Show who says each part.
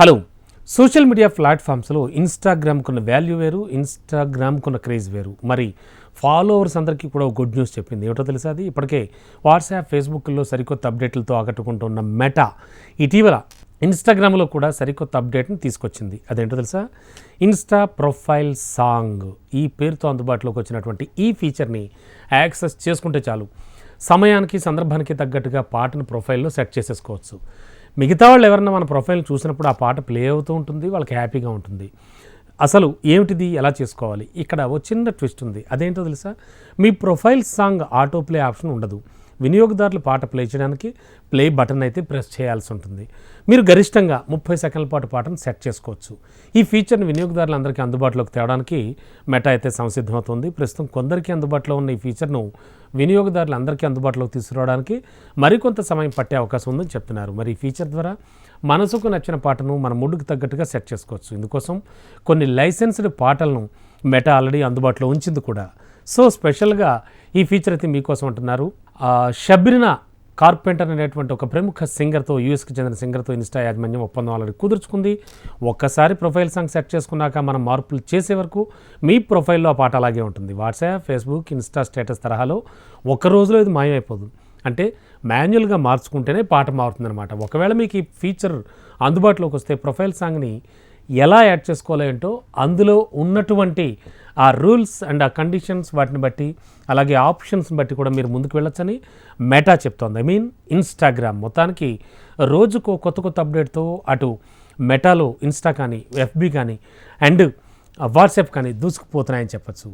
Speaker 1: Hello. Social media ప్లాట్ఫామ్స్లో ఇన్స్టాగ్రామ్కున్న value వేరు ఇన్స్టాగ్రామ్కున్న క్రేజ్ వేరు. మరి ఫాలోవర్స్ అందరికీ కూడా గుడ్ న్యూస్ చెప్పింది. ఏమిటో తెలుసా అది? ఇప్పటికే వాట్సాప్ ఫేస్బుక్లో సరికొత్త అప్డేట్లతో ఆకట్టుకుంటున్న మెటా ఇటీవల ఇన్స్టాగ్రామ్లో కూడా సరికొత్త అప్డేట్ని తీసుకొచ్చింది. అదేంటో తెలుసా? ఇన్స్టా ప్రొఫైల్ సాంగ్ ఈ పేరుతో అందుబాటులోకి వచ్చినటువంటి ఈ ఫీచర్ని యాక్సెస్ చేసుకుంటే చాలు. సమయానికి సందర్భానికి తగ్గట్టుగా పాటను ప్రొఫైల్లో సెట్ చేసేసుకోవచ్చు. మిగతా వాళ్ళు ఎవరన్నా మన ప్రొఫైల్ చూసినప్పుడు ఆ పాట ప్లే అవుతూ ఉంటుంది వాళ్ళకి హ్యాపీగా ఉంటుంది. అసలు ఏమిటిది? ఎలా చేసుకోవాలి? ఇక్కడ ఓ చిన్న ట్విస్ట్ ఉంది. అదేంటో తెలుసా? మీ profile song auto play option ఉండదు. వినియోగదారులు పాట ప్లే చేయడానికి ప్లే బటన్ అయితే ప్రెస్ చేయాల్సి ఉంటుంది. మీరు గరిష్టంగా ముప్పై సెకండ్ల పాటు పాటను సెట్ చేసుకోవచ్చు. ఈ ఫీచర్ని వినియోగదారులందరికీ అందుబాటులోకి తేవడానికి మెటా అయితే సంసిద్ధమవుతుంది. ప్రస్తుతం కొందరికి అందుబాటులో ఉన్న ఈ ఫీచర్ను వినియోగదారులందరికీ అందుబాటులోకి తీసుకురావడానికి మరికొంత సమయం పట్టే అవకాశం ఉందని చెప్తున్నారు. మరి ఈ ఫీచర్ ద్వారా మనసుకు నచ్చిన పాటను మన మూడుకు తగ్గట్టుగా సెట్ చేసుకోవచ్చు. ఇందుకోసం కొన్ని లైసెన్స్డ్ పాటలను మెటా ఆల్రెడీ అందుబాటులో ఉంచింది కూడా. సో స్పెషల్గా ఈ ఫీచర్ అయితే మీకోసం అంటున్నారు. షబ్రినా కార్పెంటర్ అనేటువంటి ఒక ప్రముఖ సింగర్తో యూఎస్కి చెందిన సింగర్తో ఇన్స్టా యాజమాన్యం ఒప్పందం ఆల్రెడీ కుదుర్చుకుంది. ఒక్కసారి ప్రొఫైల్ సాంగ్ సెట్ చేసుకున్నాక మనం మార్పులు చేసే వరకు మీ ప్రొఫైల్లో ఆ పాట అలాగే ఉంటుంది. వాట్సాప్ ఫేస్బుక్ ఇన్స్టా స్టేటస్ తరహాలో ఒక రోజులో ఇది మాయమైపోదు. అంటే మాన్యువల్గా మార్చుకుంటేనే పాట మారుతుందనమాట ఒకవేళ మీకు ఈ ఫీచర్ అందుబాటులోకి వస్తే ప్రొఫైల్ సాంగ్ని ఎలా యాడ్ చేసుకోవాలో ఏంటో అందులో ఉన్నటువంటి ఆ రూల్స్ అండ్ ఆ కండిషన్స్ వాటిని బట్టి అలాగే ఆప్షన్స్ బట్టి కూడా మీరు ముందుకు వెళ్ళొచ్చని మెటా చెప్తోంది. ఐ మీన్ ఇన్స్టాగ్రామ్ మొత్తానికి రోజుకో కొత్త కొత్త అప్డేట్తో అటు మెటాలో ఇన్స్టా కానీ ఎఫ్బి కానీ అండ్ వాట్సాప్ కానీ దూసుకుపోతున్నాయని చెప్పచ్చు.